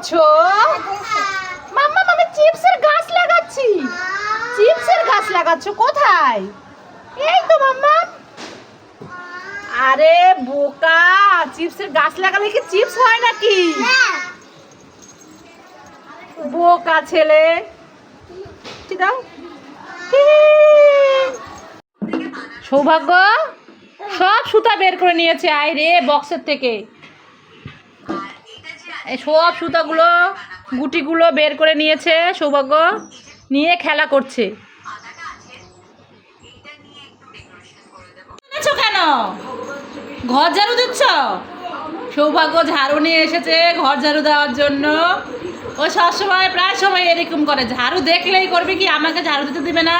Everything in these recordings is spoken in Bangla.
করছ? মাম্মা আমি চিপসের গাছ লাগাচ্ছি। চিপসের গাছ লাগাচ্ছ, কোথায়? এই তো, মাম্মা। আরে, বোকা, চিপসের গাছ লাগালে কি চিপস হয় নাকি? বোকা ছেলে। দাও? সৌভাগ্য, সব সুতা বের করে নিয়েছে, আয় রে বক্সের থেকে। সব সুতাগুলো, গুটিগুলো বের করে নিয়েছে সৌভাগ্য। নিয়ে খেলা করছে। কেন? ঘর ঝাড়ু দিচ্ছ? সৌভাগ্য ঝাড়ু নিয়ে এসেছে ঘর ঝাড়ু দেওয়ার জন্য। ও সবসময়, প্রায় সময় এরকম করে। ঝাড়ু দেখলেই করবে কি, আমাকে ঝাড়ু দিতে দেবে না?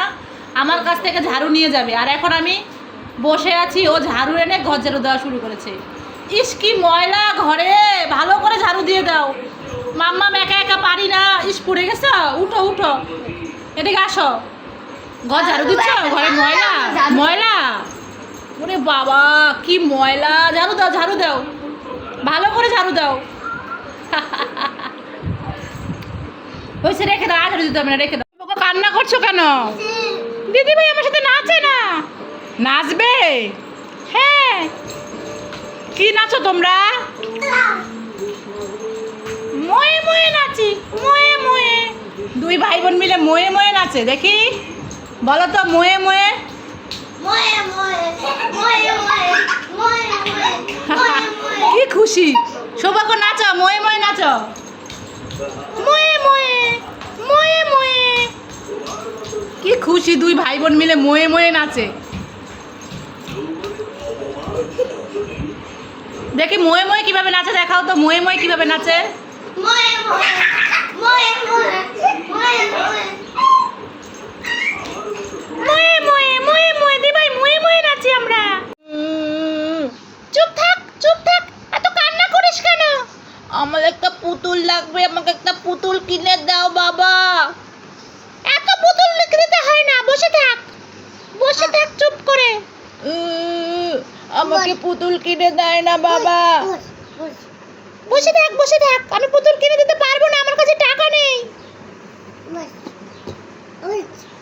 আমার কাছ থেকে ঝাড়ু নিয়ে যাবে। আর এখন আমি বসে আছি, ও ঝাড়ু এনে ঘর ঝাড়ু দেওয়া শুরু করেছে। ইস কি ময়লা ঘরে ভালো করে ঝাড়ু দিয়ে দাও। মাম্মা একা একা পারি না। ইস পড়ে গেছ? উঠো উঠো। এদিকে আসো। ঘর ঝাড়ু দিচ্ছ? ঘরে ময়লা? ময়লা? ওরে বাবা কি ময়লা। ঝাড়ু দাও ঝাড়ু দাও। ভালো করে ঝাড়ু দাও। হয়েছে রেখে দাও। আর ঝাড়ু দিতে হবে না রেখে দাও। কান্না করছ কেন? দিদি ভাই আমার সাথে নাচে না? নাচবে? হ্যাঁ। কি নাচো তোমরা? ময়ে ময়ে নাচি ময়ে ময়ে। দুই ভাই বোন মিলে ময়ে ময়ে নাচে দেখি। বলো তো ময়ে ময়ে? কি খুশি। সৌভাগ্য নাচো ময়ে ময়ে নাচো। ময়ে ময়ে ময়ে ময়ে। কি খুশি দুই ভাই বোন মিলে ময়ে ময়ে নাচে। দেখি ময়ে ময়ে কীভাবে নাচে দেখাও তো ময়ে ময়ে কীভাবে নাচে? আমরা। চুপ থাক চুপ থাক এত কান্না করিস কেন? আমার একটা পুতুল লাগবে আমাকে একটা পুতুল কিনে দাও বাবা। এত পুতুল দিতে হয় না বসে থাক বসে থাক চুপ করে। উম, আমাকে পুতুল কিনে দেয় না বাবা। বসে থাক বসে থাক। আমি পুতুল কিনে দিতে পারব না আমার কাছে টাকা নেই।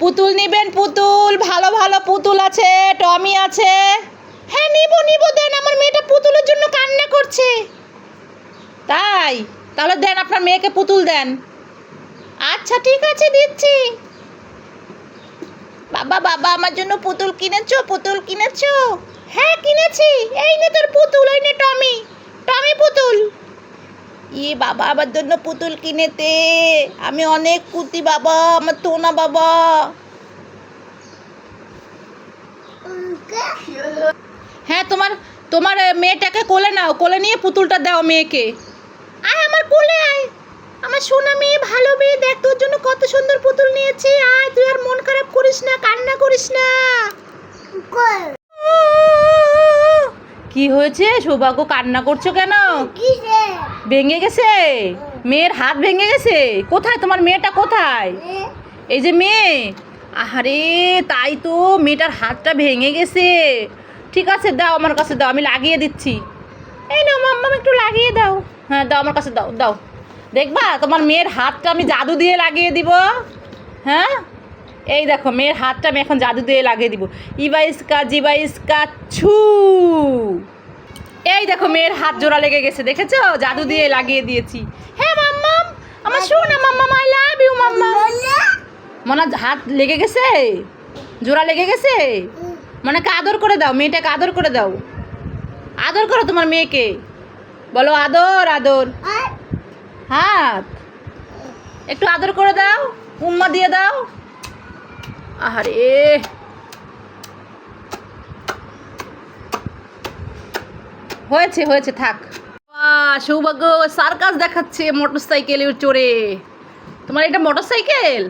পুতুল নিবেন পুতুল। ভালো ভালো পুতুল আছে টমি আছে। হ্যাঁ নিব নিব দেন। আমার মেয়েটা পুতুলের জন্য কান্না করছে। তাই? তাহলে দেন আপনার মেয়েকে পুতুল দেন। আচ্ছা ঠিক আছে দিচ্ছি। বাবা বাবা, আমার জন্য পুতুল কিনেছো? পুতুল কিনেছো? হ্যাঁ কিনেছি। এই নে তোর পুতুল, এই নে টমি। টমি পুতুল। ই বাবা, আমার জন্য পুতুল কিনেতে আমি অনেক কুতি বাবা, আমার তো না বাবা। হ্যাঁ তোমার তোমার মেয়েটাকে কোলে নাও। কোলে নিয়ে পুতুলটা দাও মেয়েকে। আয় আমার কোলে আয়। আমার সোনা মেয়ে ভালো মেয়ে, দেখ তোর জন্য কত সুন্দর পুতুল নিয়েছি। আয় তুই আর মন খারাপ করিস না কান্না করিস না কি হয়েছে? সৌভাগ্য কান্না করছ কেন? ভেঙে গেছে? মেয়ের হাত ভেঙে গেছে? কোথায়? তোমার মেয়েটা কোথায়? এই যে মেয়ে। আহারে তাই তো মেয়েটার হাতটা ভেঙে গেছে। ঠিক আছে দাও আমার কাছে দাও আমি লাগিয়ে দিচ্ছি। এই নাও মাম্মা একটু লাগিয়ে দাও। হ্যাঁ দাও আমার কাছে দাও দাও। দেখবা তোমার মেয়ের হাতটা আমি জাদু দিয়ে লাগিয়ে দিব। হ্যাঁ? এই দেখো, মেয়ের হাতটা আমি এখন জাদু দিয়ে লাগিয়ে দিব। ইবা ইস্কা জিবা ইস্কা ছু। এই দেখো, মেয়ের হাত জোড়া লেগে গেছে, দেখেছ? জাদু দিয়ে লাগিয়ে দিয়েছি। হ্যাঁ মাম্মাম, আমার শোনা মাম্মাম আই লাভ ইউ মাম্মা মনে, হাত লেগে গেছে? জোড়া লেগে গেছে? মনে আদর করে দাও, মেয়েটাকে আদর করে দাও। আদর করো তোমার মেয়েকে। বলো আদর আদর। হাত। একটু আদর করে দাও, উম্মা দিয়ে দাও। আহারে। হয়েছে হয়েছে, থাক। সৌভাগ্য, সার্কাস দেখাচ্ছে মোটর সাইকেলের চড়ে তোমার এটা মোটর সাইকেল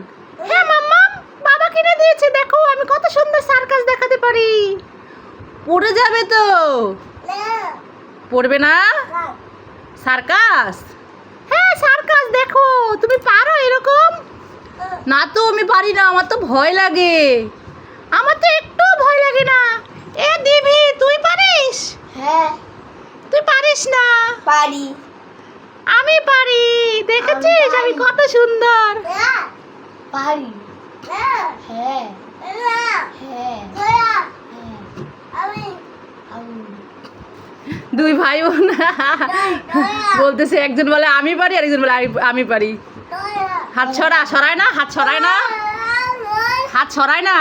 হ্যাঁ মাম্মা, বাবা কিনে দিয়েছে, দেখো, আমি কত সুন্দর সার্কাস দেখাতে পারি। পড়ে যাবে তো। পড়বে না? সার্কাস? হ্যাঁ সার্কাস, দেখো, তুমি পারো এরকম? না তো আমি পারি না আমার তো ভয় লাগে। আমার তো একটু ভয় লাগে না। এ দিবি তুই পারিস? হ্যাঁ। তুই পারিস না? পারি। আমি পারি। দেখেছিস? আমি কত সুন্দর। পারি। হ্যাঁ। হ্যাঁ। হ্যাঁ আমি। দুই ভাই বোন। বলতেছে একজন বলে আমি পারি আর একজন বলে আমি- আমি পারি। হাত ছড়া সরায় না, হাত ছড়ায় না। হাত ছড়ায় না।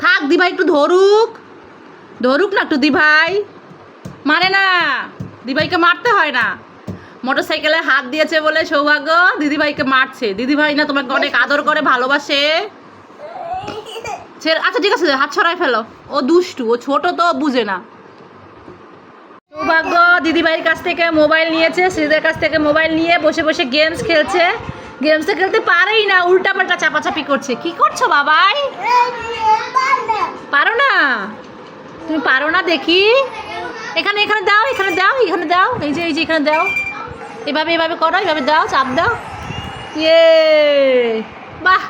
থাক দিভাই, একটু ধরুক। ধরুক না একটু দিভাই। মারে না। দিভাইকে মারতে হয় না। মোটর সাইকেলে হাত দিয়েছে বলে সৌভাগ্য, দিদিভাইকে মারছে। দিদিভাই না তোমাকে অনেক আদর করে, ভালোবাসে। আচ্ছা ঠিক আছে, হাত ছড়াই ফেলো। ও দুষ্টু, ও ছোট তো বুঝে না। সৌভাগ্য, দিদিভাইয়ের কাছ থেকে মোবাইল নিয়েছে শ্রীদের কাছ থেকে মোবাইল নিয়ে বসে বসে গেমস খেলছে। গেমসটা খেলতে পারেই না উল্টা পাল্টা চাপাচাপি করছে। কি করছ বাবাই? পারো না। তুমি পারো না দেখি। এখানে এখানে দাও এখানে দাও এখানে দাও। এই যে এই যে, এখানে দাও। এভাবে এভাবে করো, এভাবে দাও, চাপ দাও। ইয়ে। বাহ!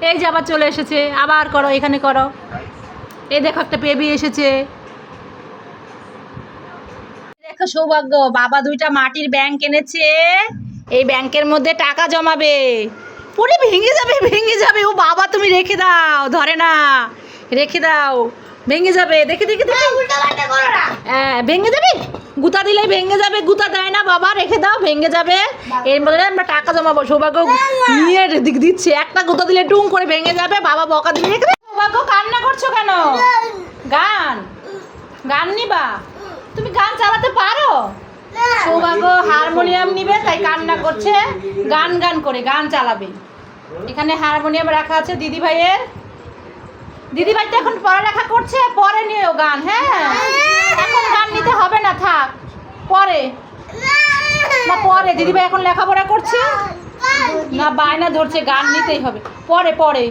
এই যে আবার চলে এসেছে। আবার করো, এখানে করো। এই দেখো একটা বেবি এসেছে। দেখো সৌভাগ্য, বাবা দুইটা মাটির ব্যাংক এনেছে। এই ব্যাংকের মধ্যে টাকা জমাবে। পুরে ভেঙে যাবে ভেঙে যাবে। ও বাবা তুমি রেখে দাও। ধরে না। রেখে দাও। ভেঙে যাবে। দেখে দেখে দেখে। হ্যাঁ ভেঙে যাবে? গুতা দিলে ভেঙে যাবে। গুতা দেয় না বাবা। রেখে দাও ভেঙে যাবে। এর মধ্যে আমরা টাকা জমাবো। সৌভাগ্য নিয়ে দিক দিচ্ছে। একটা গুতা দিলে টুং করে ভেঙে যাবে। বাবা বকা দিলে রেখে সৌভাগ্য কান্না করছ কেন? গান। গান নিবা? তুমি গান চালাতে পারো সৌভাগ্য হারমোনিয়াম নিবে, তাই কান্না করছে। গান গান করে, গান চালাবে। এখানে হারমোনিয়াম রাখা আছে দিদি ভাইয়ের। দিদি ভাই তো এখন পড়ালেখা করছে, পরে নিও গান হ্যাঁ? এখন গান নিতে হবে না, থাক। পরে। না, পরে। দিদি ভাই এখন লেখাপড়া করছে? না, বায়না ধরছে, গান নিতেই হবে। পরে পরে।